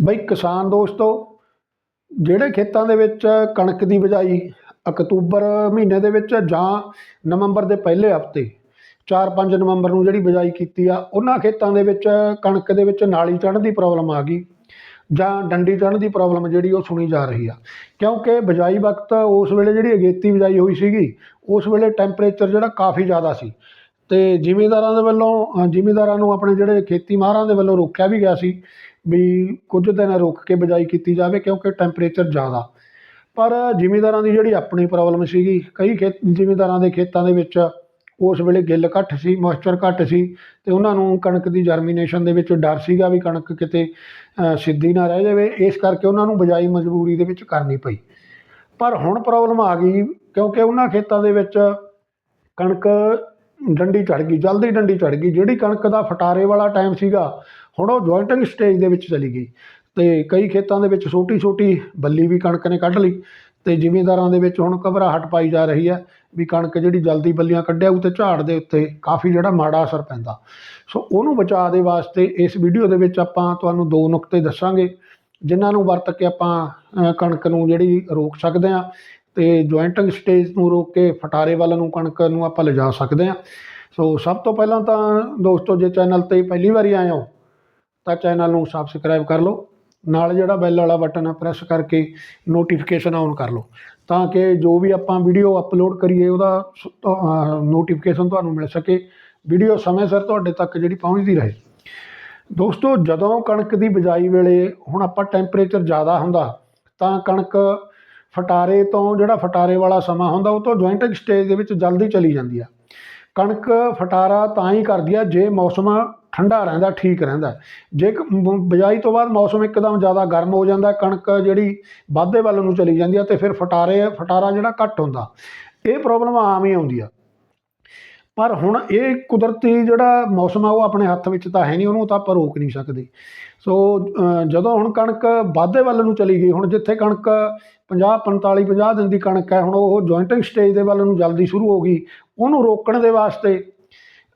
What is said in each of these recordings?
ਬਈ ਕਿਸਾਨ ਦੋਸਤੋ ਜਿਹੜੇ ਖੇਤਾਂ ਦੇ ਵਿੱਚ ਕਣਕ ਦੀ ਬਿਜਾਈ ਅਕਤੂਬਰ ਮਹੀਨੇ ਦੇ ਵਿੱਚ ਜਾਂ ਨਵੰਬਰ ਦੇ ਪਹਿਲੇ ਹਫ਼ਤੇ 4-5 ਨਵੰਬਰ ਨੂੰ ਜਿਹੜੀ ਬਿਜਾਈ ਕੀਤੀ ਆ ਉਹਨਾਂ ਖੇਤਾਂ ਦੇ ਵਿੱਚ ਕਣਕ ਦੇ ਵਿੱਚ ਨਾਲੀ ਚੜ੍ਹਨ ਦੀ ਪ੍ਰੋਬਲਮ ਆ ਗਈ ਜਾਂ ਡੰਡੀ ਚੜ੍ਹਨ ਦੀ ਪ੍ਰੋਬਲਮ ਜਿਹੜੀ ਉਹ ਸੁਣੀ ਜਾ ਰਹੀ ਆ। ਕਿਉਂਕਿ ਬਿਜਾਈ ਵਕਤ ਉਸ ਵੇਲੇ ਜਿਹੜੀ ਅਗੇਤੀ ਬਿਜਾਈ ਹੋਈ ਸੀਗੀ ਉਸ ਵੇਲੇ ਟੈਂਪਰੇਚਰ ਜਿਹੜਾ ਕਾਫੀ ਜ਼ਿਆਦਾ ਸੀ ਤੇ ਜ਼ਿਮੀਂਦਾਰਾਂ ਦੇ ਵੱਲੋਂ ਅ, ਜ਼ਿਮੀਂਦਾਰਾਂ ਨੂੰ ਆਪਣੇ ਜਿਹੜੇ ਖੇਤੀ ਮਾਹਰਾਂ ਦੇ ਵੱਲੋਂ ਰੋਕਿਆ ਵੀ ਗਿਆ ਸੀ ਵੀ ਕੁਝ ਦਿਨ ਰੁਕ ਕੇ ਬਿਜਾਈ ਕੀਤੀ ਜਾਵੇ ਕਿਉਂਕਿ ਟੈਂਪਰੇਚਰ ਜ਼ਿਆਦਾ। ਪਰ ਜ਼ਿਮੀਂਦਾਰਾਂ ਦੀ ਜਿਹੜੀ ਆਪਣੀ ਪ੍ਰੋਬਲਮ ਸੀਗੀ, ਕਈ ਖੇਤ, ਜ਼ਿਮੀਂਦਾਰਾਂ ਦੇ ਖੇਤਾਂ ਦੇ ਵਿੱਚ ਉਸ ਵੇਲੇ ਗਿੱਲ ਘੱਟ ਸੀ ਮੋਇਸਚਰ ਘੱਟ ਸੀ ਤੇ ਉਹਨਾਂ ਨੂੰ ਕਣਕ ਦੀ ਜਰਮੀਨੇਸ਼ਨ ਦੇ ਵਿੱਚ ਡਰ ਸੀਗਾ ਵੀ ਕਣਕ ਕਿਤੇ ਸਿੱਧੀ ਨਾ ਰਹਿ ਜਾਵੇ। ਇਸ ਕਰਕੇ ਉਹਨਾਂ ਨੂੰ ਬਿਜਾਈ ਮਜਬੂਰੀ ਦੇ ਵਿੱਚ ਕਰਨੀ ਪਈ। ਪਰ ਹੁਣ ਪ੍ਰੋਬਲਮ ਆ ਗਈ ਕਿਉਂਕਿ ਉਹਨਾਂ ਖੇਤਾਂ ਦੇ ਵਿੱਚ ਕਣਕ ਡੰਡੀ ਚੜ ਗਈ, ਜਲਦੀ ਡੰਡੀ ਚੜ ਗਈ। ਜਿਹੜੀ ਕਣਕ ਦਾ ਫਟਾਰੇ ਵਾਲਾ ਟਾਈਮ ਸੀਗਾ ਹੁਣ ਉਹ ਜੁਆਇੰਟਿੰਗ ਸਟੇਜ ਦੇ ਵਿੱਚ ਚਲੀ ਗਈ ਤੇ ਕਈ ਖੇਤਾਂ ਦੇ ਵਿੱਚ ਛੋਟੀ ਛੋਟੀ ਬੱਲੀ ਵੀ ਕਣਕ ਨੇ ਕੱਢ ਲਈ ਤੇ ਜ਼ਿਮੀਂਦਾਰਾਂ ਦੇ ਵਿੱਚ ਹੁਣ ਘਬਰਾਹਟ ਪਾਈ ਜਾ ਰਹੀ ਹੈ ਵੀ ਕਣਕ ਜਿਹੜੀ ਜਲਦੀ ਬੱਲੀਆਂ ਕੱਢਿਆ ਤੇ ਝਾੜ ਦੇ ਉੱਤੇ ਕਾਫੀ ਜਿਹੜਾ ਮਾੜਾ ਅਸਰ ਪੈਂਦਾ। ਸੋ ਉਹਨੂੰ ਬਚਾਅ ਦੇ ਵਾਸਤੇ ਇਸ ਵੀਡੀਓ ਦੇ ਵਿੱਚ ਆਪਾਂ ਤੁਹਾਨੂੰ ਦੋ ਨੁਕਤੇ ਦੱਸਾਂਗੇ, ਜਿਨ੍ਹਾਂ ਨੂੰ ਵਰਤ ਕੇ ਆਪਾਂ ਕਣਕ ਨੂੰ ਜਿਹੜੀ ਰੋਕ ਸਕਦੇ ਹਾਂ ਤੇ ਜੁਆਇੰਟਿੰਗ ਸਟੇਜ ਨੂੰ ਰੋਕ ਕੇ ਫਟਾਰੇ ਵੱਲ ਨੂੰ ਕਣਕ ਨੂੰ ਆਪਾਂ ਲਿਜਾ ਸਕਦੇ ਹਾਂ। ਸੋ ਸਭ ਤੋਂ ਪਹਿਲਾਂ ਤਾਂ ਦੋਸਤੋ ਜੇ ਚੈਨਲ ਤੇ ਪਹਿਲੀ ਵਾਰੀ ਆਏ ਹੋ ਤਾਂ ਚੈਨਲ ਨੂੰ ਸਬਸਕ੍ਰਾਈਬ ਕਰ ਲਓ। ਨਾਲ ਜਿਹੜਾ ਬੈਲ ਵਾਲਾ ਬਟਨ ਆ ਪ੍ਰੈਸ ਕਰਕੇ ਨੋਟੀਫਿਕੇਸ਼ਨ ਆਨ ਕਰ ਲਓ। ਤਾਂ ਕਿ ਜੋ ਵੀ ਆਪਾਂ ਵੀਡੀਓ ਅਪਲੋਡ ਕਰੀਏ, ਉਹਦਾ ਨੋਟੀਫਿਕੇਸ਼ਨ ਤੁਹਾਨੂੰ ਮਿਲ ਸਕੇ। ਵੀਡੀਓ ਸਮੇਂ ਸਿਰ ਤੁਹਾਡੇ ਤੱਕ ਜਿਹੜੀ ਪਹੁੰਚਦੀ ਰਹੇ। ਦੋਸਤੋ, ਜਦੋਂ ਕਣਕ ਦੀ ਬਿਜਾਈ ਵੇਲੇ ਹੁਣ ਆਪਾਂ ਟੈਂਪਰੇਚਰ ਜ਼ਿਆਦਾ ਹੁੰਦਾ, ਤਾਂ ਕਣਕ ਫਟਾਰੇ ਤੋਂ ਜਿਹੜਾ ਫਟਾਰੇ ਵਾਲਾ ਸਮਾਂ ਹੁੰਦਾ, ਉਹ ਤੋਂ ਜੁਆਇੰਟਿੰਗ ਸਟੇਜ ਦੇ ਵਿੱਚ ਜਲਦੀ ਚਲੀ ਜਾਂਦੀ ਆ। ਕਣਕ ਫਟਾਰਾ ਤਾਂ ਹੀ ਕਰਦੀ ਆ ਜੇ ਮੌਸਮ ਠੰਡਾ ਰਹਿੰਦਾ, ਠੀਕ ਰਹਿੰਦਾ। ਜੇ ਕ- ਬਿਜਾਈ ਤੋਂ ਬਾਅਦ ਮੌਸਮ ਇੱਕਦਮ ਜ਼ਿਆਦਾ ਗਰਮ ਹੋ ਜਾਂਦਾ, ਕਣਕ ਜਿਹੜੀ ਵਾਧੇ ਵੱਲ ਨੂੰ ਚਲੀ ਜਾਂਦੀ ਆ ਤੇ ਫਿਰ ਫਟਾਰੇ, ਫਟਾਰਾ ਜਿਹੜਾ ਘੱਟ ਹੁੰਦਾ। ਇਹ ਪ੍ਰੋਬਲਮ ਆਮ ਹੀ ਆਉਂਦੀ ਆ। ਪਰ ਹੁਣ ਇਹ ਕੁਦਰਤੀ ਜਿਹੜਾ ਮੌਸਮ ਆ, ਉਹ ਆਪਣੇ ਹੱਥ ਵਿੱਚ ਤਾਂ ਹੈ ਨਹੀਂ, ਉਹਨੂੰ ਤਾਂ ਆਪਾਂ ਰੋਕ ਨਹੀਂ ਸਕਦੇ। ਸੋ ਜਦੋਂ ਹੁਣ ਕਣਕ ਵਾਧੇ ਵੱਲ ਨੂੰ ਚਲੀ ਗਈ, ਹੁਣ ਜਿੱਥੇ ਕਣਕ 50 45 50 ਦਿਨ ਦੀ ਕਣਕ ਹੈ, ਹੁਣ ਉਹ ਜੁਆਇੰਟਿੰਗ ਸਟੇਜ ਦੇ ਵੱਲ ਨੂੰ ਜਲਦੀ ਸ਼ੁਰੂ ਹੋ ਗਈ, ਉਹਨੂੰ ਰੋਕਣ ਦੇ ਵਾਸਤੇ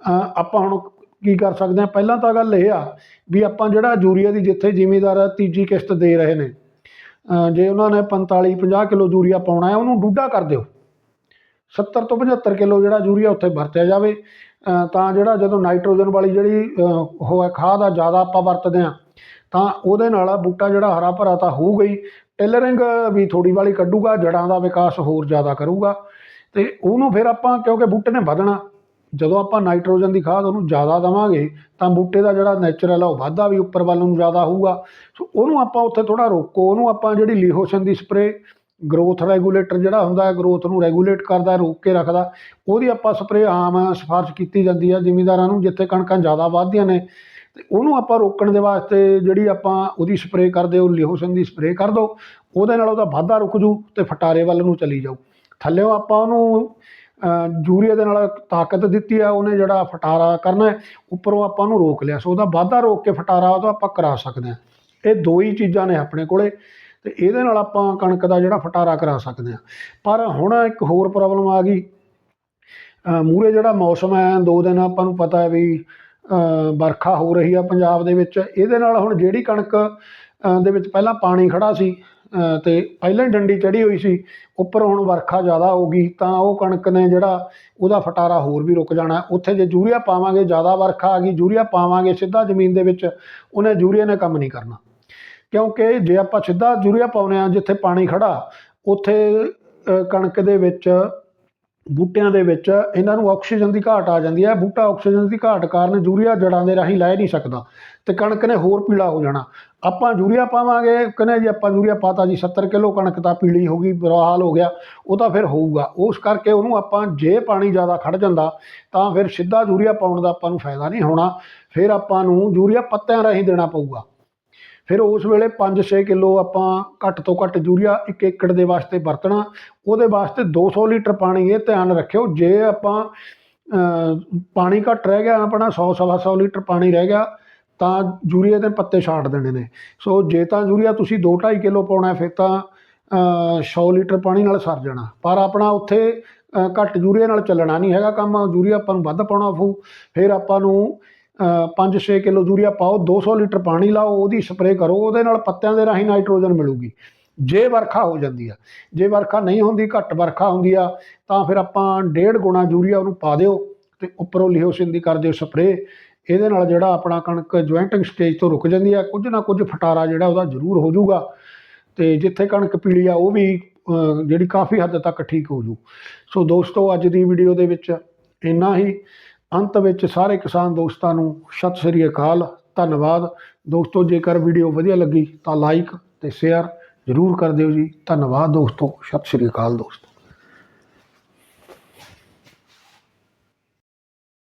ਆਪਾਂ ਹੁਣ ਕੀ ਕਰ ਸਕਦੇ ਹਾਂ? ਪਹਿਲਾਂ ਤਾਂ ਗੱਲ ਇਹ ਆ ਵੀ ਆਪਾਂ ਜਿਹੜਾ ਯੂਰੀਆ ਦੀ ਜਿੱਥੇ ਜ਼ਿਮੀਦਾਰ ਤੀਜੀ ਕਿਸ਼ਤ ਦੇ ਰਹੇ ਨੇ ਜੇ ਉਹਨਾਂ ਨੇ 45 50 ਕਿਲੋ ਯੂਰੀਆ ਪਾਉਣਾ ਹੈ, ਉਹਨੂੰ ਡੂਢਾ ਕਰ ਦਿਓ। 70 ਤੋਂ 75 ਕਿਲੋ ਜਿਹੜਾ ਯੂਰੀਆ ਉੱਥੇ ਵਰਤਿਆ ਜਾਵੇ। ਤਾਂ ਜਿਹੜਾ ਜਦੋਂ ਨਾਈਟ੍ਰੋਜਨ ਵਾਲੀ ਜਿਹੜੀ ਉਹ ਹੈ ਖਾਦ ਆ, ਜ਼ਿਆਦਾ ਆਪਾਂ ਵਰਤਦੇ ਹਾਂ, ਤਾਂ ਉਹਦੇ ਨਾਲ ਬੂਟਾ ਜਿਹੜਾ ਹਰਾ ਭਰਾ ਤਾਂ ਹੋਊਗਾ ਹੀ। ਟੇਲਰਿੰਗ ਵੀ ਥੋੜੀ ਵਾਲੀ ਕੱਢੂਗਾ, ਜੜਾਂ ਦਾ ਵਿਕਾਸ ਹੋਰ ਜ਼ਿਆਦਾ ਕਰੂਗਾ। ਤੇ ਉਹਨੂੰ ਫਿਰ ਆਪਾਂ, ਕਿਉਂਕਿ ਬੂਟੇ ਨੇ ਵਧਣਾ, ਜਦੋਂ ਆਪਾਂ ਨਾਈਟ੍ਰੋਜਨ ਦੀ ਖਾਦ ਉਹਨੂੰ ਜ਼ਿਆਦਾ ਦੇਵਾਂਗੇ, ਤਾਂ ਬੂਟੇ ਦਾ ਜਿਹੜਾ ਨੈਚੁਰਲ ਆ ਉਹ ਵਾਧਾ ਵੀ ਉੱਪਰ ਵੱਲ ਨੂੰ ਜ਼ਿਆਦਾ ਹੋਊਗਾ। ਸੋ ਉਹਨੂੰ ਆਪਾਂ ਉੱਥੇ ਥੋੜਾ ਰੋਕੋ, ਉਹਨੂੰ ਆਪਾਂ ਜਿਹੜੀ ਲੀਹੋਸ਼ਨ ਦੀ ਸਪਰੇ ਗਰੋਥ ਰੈਗੂਲੇਟਰ ਜਿਹੜਾ ਹੁੰਦਾ ਹੈ ਗਰੋਥ ਨੂੰ ਰੈਗੂਲੇਟ ਕਰਦਾ ਰੋਕ ਕੇ ਰੱਖਦਾ ਉਹਦੀ ਆਪਾਂ ਸਪਰੇ ਆਮ ਸਿਫਾਰਿਸ਼ ਕੀਤੀ ਜਾਂਦੀ ਹੈ ਜ਼ਿਮੀਂਦਾਰਾਂ ਨੂੰ ਜਿੱਥੇ ਕਣਕਾਂ ਜ਼ਿਆਦਾ ਵੱਧਦੀਆਂ ਨੇ ਤੇ ਉਹਨੂੰ ਆਪਾਂ ਰੋਕਣ ਦੇ ਵਾਸਤੇ ਜਿਹੜੀ ਆਪਾਂ ਉਹਦੀ ਸਪਰੇ ਕਰਦੇ ਉਹ ਲਿਹੋਸ਼ਨ ਦੀ ਸਪਰੇ ਕਰ ਦਿਓ ਉਹਦੇ ਨਾਲ ਉਹਦਾ ਵਾਧਾ ਰੁਕ ਜੂ ਤੇ ਫਟਾਰੇ ਵੱਲ ਨੂੰ ਚਲੀ ਜਾਊ। ਥੱਲੇੋਂ ਆਪਾਂ ਉਹਨੂੰ ਅ, ਦੇ ਨਾਲ ਤਾਕਤ ਦਿੱਤੀ ਆ ਉਹਨੇ ਜਿਹੜਾ ਫਟਾਰਾ ਕਰਨਾ ਉੱਪਰੋਂ ਆਪਾਂ ਉਹਨੂੰ ਰੋਕ ਲਿਆ। ਸੋ ਉਹਦਾ ਵਾਧਾ ਰੋਕ ਕੇ ਫਟਾਰਾ ਉਹਦਾ ਆਪਾਂ ਕਰਾ ਸਕਦੇ ਹਾਂ। ਇਹ ਦੋ ਹੀ ਚੀਜ਼ਾਂ ਨੇ ਆਪਣੇ ਕੋਲੇ। ਤੇ ਇਹਦੇ ਨਾਲ ਆਪਾਂ ਕਣਕ ਦਾ ਜਿਹੜਾ ਫਟਾਰਾ ਕਰਾ ਸਕਦੇ ਹਾਂ। ਪਰ ਹੁਣ ਇੱਕ ਹੋਰ ਪ੍ਰੋਬਲਮ ਆ ਗਈ। ਮੂਰੇ ਜਿਹੜਾ ਮੌਸਮ ਹੈ ਦੋ ਦਿਨ ਆਪਾਂ ਨੂੰ ਪਤਾ ਹੈ ਵੀ ਵਰਖਾ ਹੋ ਰਹੀ ਆ ਪੰਜਾਬ ਦੇ ਵਿੱਚ। ਇਹਦੇ ਨਾਲ ਹੁਣ ਜਿਹੜੀ ਕਣਕ ਦੇ ਵਿੱਚ ਪਹਿਲਾਂ ਪਾਣੀ ਖੜਾ ਸੀ ਅ, ਤੇ ਪਹਿਲਾਂ ਹੀ ਡੰਡੀ ਚੜੀ ਹੋਈ ਸੀ ਉੱਪਰ ਹੁਣ ਵਰਖਾ ਜ਼ਿਆਦਾ ਹੋ ਗਈ ਤਾਂ ਉਹ ਕਣਕ ਨੇ ਜਿਹੜਾ ਉਹਦਾ ਫਟਾਰਾ ਹੋਰ ਵੀ ਰੁਕ ਜਾਣਾ। ਉੱਥੇ ਜੇ ਯੂਰੀਆ ਪਾਵਾਂਗੇ ਜ਼ਿਆਦਾ ਵਰਖਾ ਆ ਗਈ ਯੂਰੀਆ ਪਾਵਾਂਗੇ ਸਿੱਧਾ ਜ਼ਮੀਨ ਦੇ ਵਿੱਚ ਉਹਨੇ ਯੂਰੀਆ ਨੇ ਕੰਮ ਨਹੀਂ ਕਰਨਾ। ਕਿਉਂਕਿ ਜੇ ਆਪਾਂ ਸਿੱਧਾ ਯੂਰੀਆ ਪਾਉਂਦੇ ਆ ਜਿੱਥੇ ਪਾਣੀ ਖੜਾ ਉੱਥੇ ਕਣਕ ਦੇ ਵਿੱਚ, ਬੂਟਿਆਂ ਦੇ ਵਿੱਚ ਇਹਨਾਂ ਨੂੰ ਆਕਸੀਜਨ ਦੀ ਘਾਟ ਆ ਜਾਂਦੀ ਹੈ। ਬੂਟਾ ਆਕਸੀਜਨ ਦੀ ਘਾਟ ਕਾਰਨ ਯੂਰੀਆ ਜੜਾਂ ਦੇ ਰਾਹੀਂ ਲੈ ਨਹੀਂ ਸਕਦਾ ਤੇ ਕਣਕ ਨੇ ਹੋਰ ਪੀਲਾ ਹੋ ਜਾਣਾ। ਆਪਾਂ ਯੂਰੀਆ ਪਾਵਾਂਗੇ, ਕਹਿੰਦੇ ਜੀ ਆਪਾਂ ਯੂਰੀਆ ਪਾਤਾ ਜੀ 70 ਕਿਲੋ ਕਣਕ ਤਾਂ ਪੀਲੀ ਹੋ ਗਈ, ਬੁਰਾ ਹਾਲ ਹੋ ਗਿਆ, ਉਹ ਤਾਂ ਫਿਰ ਹੋਊਗਾ। ਉਸ ਕਰਕੇ ਉਹਨੂੰ ਆਪਾਂ ਜੇ ਪਾਣੀ ਜ਼ਿਆਦਾ ਖੜ ਜਾਂਦਾ, ਤਾਂ ਫਿਰ ਸਿੱਧਾ ਯੂਰੀਆ ਪਾਉਣ ਦਾ ਆਪਾਂ ਨੂੰ ਫਾਇਦਾ ਨਹੀਂ ਹੋਣਾ। ਫਿਰ ਆਪਾਂ ਨੂੰ ਯੂਰੀਆ ਪੱਤਿਆਂ ਰਾਹੀਂ ਦੇਣਾ ਪਊਗਾ। ਫਿਰ ਉਸ ਵੇਲੇ 5-6 ਕਿਲੋ ਆਪਾਂ ਘੱਟ ਤੋਂ ਘੱਟ ਯੂਰੀਆ 1 ਏਕੜ ਦੇ ਵਾਸਤੇ ਵਰਤਣਾ ਉਹਦੇ ਵਾਸਤੇ 200 ਲੀਟਰ ਪਾਣੀ ਇਹ ਧਿਆਨ ਰੱਖਿਓ ਜੇ ਆਪਾਂ ਪਾਣੀ ਘੱਟ ਰਹਿ ਗਿਆ ਆਪਣਾ 100 ਸਵਾ 100 ਲੀਟਰ ਪਾਣੀ ਰਹਿ ਗਿਆ ਤਾਂ ਯੂਰੀਆ ਦੇ ਪੱਤੇ ਛਾੜ ਦੇਣੇ ਨੇ। ਸੋ ਜੇ ਤਾਂ ਯੂਰੀਆ ਤੁਸੀਂ 2-2.5 ਕਿਲੋ ਪਾਉਣਾ ਫਿਰ ਤਾਂ ਅ, 100 ਲੀਟਰ ਪਾਣੀ ਨਾਲ ਸਰ ਜਾਣਾ। ਪਰ ਆਪਣਾ ਉੱਥੇ ਘੱਟ ਯੂਰੀਆ ਨਾਲ ਚੱਲਣਾ ਨਹੀਂ ਹੈਗਾ ਕੰਮ ਯੂਰੀਆ ਆਪਾਂ ਨੂੰ ਵੱਧ ਪਾਉਣਾ ਫੂ ਫਿਰ ਆਪਾਂ ਨੂੰ 5-6 ਕਿਲੋ ਯੂਰੀਆ ਪਾਓ 200 ਲੀਟਰ ਪਾਣੀ ਲਾਓ, ਉਹਦੀ ਸਪਰੇਅ ਕਰੋ, ਉਹਦੇ ਨਾਲ ਪੱਤਿਆਂ ਦੇ ਰਾਹੀਂ ਨਾਈਟ੍ਰੋਜਨ ਮਿਲੂਗੀ। ਜੇ ਵਰਖਾ ਹੋ ਜਾਂਦੀ ਆ, ਜੇ ਵਰਖਾ ਨਹੀਂ ਹੁੰਦੀ, ਘੱਟ ਵਰਖਾ ਹੁੰਦੀ ਆ, ਤਾਂ ਫਿਰ ਆਪਾਂ ਡੇਢ ਗੁਣਾ ਯੂਰੀਆ ਉਹਨੂੰ ਪਾ ਦਿਓ ਤੇ ਉੱਪਰੋਂ ਲਿਹੋਸਿਨ ਦੀ ਕਰ ਦਿਓ ਸਪਰੇਅ। ਇਹਦੇ ਨਾਲ ਜਿਹੜਾ ਆਪਣਾ ਕਣਕ ਜੁਆਇੰਟਿੰਗ ਸਟੇਜ ਤੋਂ ਰੁਕ ਜਾਂਦੀ ਆ, ਕੁਝ ਨਾ ਕੁਝ ਫਟਾਰਾ ਜਿਹੜਾ ਉਹਦਾ ਜ਼ਰੂਰ ਹੋ ਜਾਊਗਾ। ਤੇ ਜਿੱਥੇ ਕਣਕ ਪੀਲੀ ਆ, ਉਹ ਵੀ ਜਿਹੜੀ ਕਾਫੀ ਹੱਦ ਤੱਕ ਠੀਕ ਹੋ ਜੂ। ਸੋ ਦੋਸਤੋ, ਅੱਜ ਦੀ ਵੀਡੀਓ ਦੇ ਵਿੱਚ ਇੰਨਾ ਹੀ। ਅੰਤ ਵਿੱਚ ਸਾਰੇ ਕਿਸਾਨ ਦੋਸਤਾਂ ਨੂੰ ਸਤਿ ਸ੍ਰੀ ਅਕਾਲ, ਧੰਨਵਾਦ। ਦੋਸਤੋ, ਜੇਕਰ ਵੀਡੀਓ ਵਧੀਆ ਲੱਗੀ ਤਾਂ ਲਾਈਕ ਤੇ ਸ਼ੇਅਰ ਜ਼ਰੂਰ ਕਰ ਦਿਓ ਜੀ। ਧੰਨਵਾਦ ਦੋਸਤੋ, ਸਤਿ ਸ੍ਰੀ ਅਕਾਲ ਦੋਸਤੋ।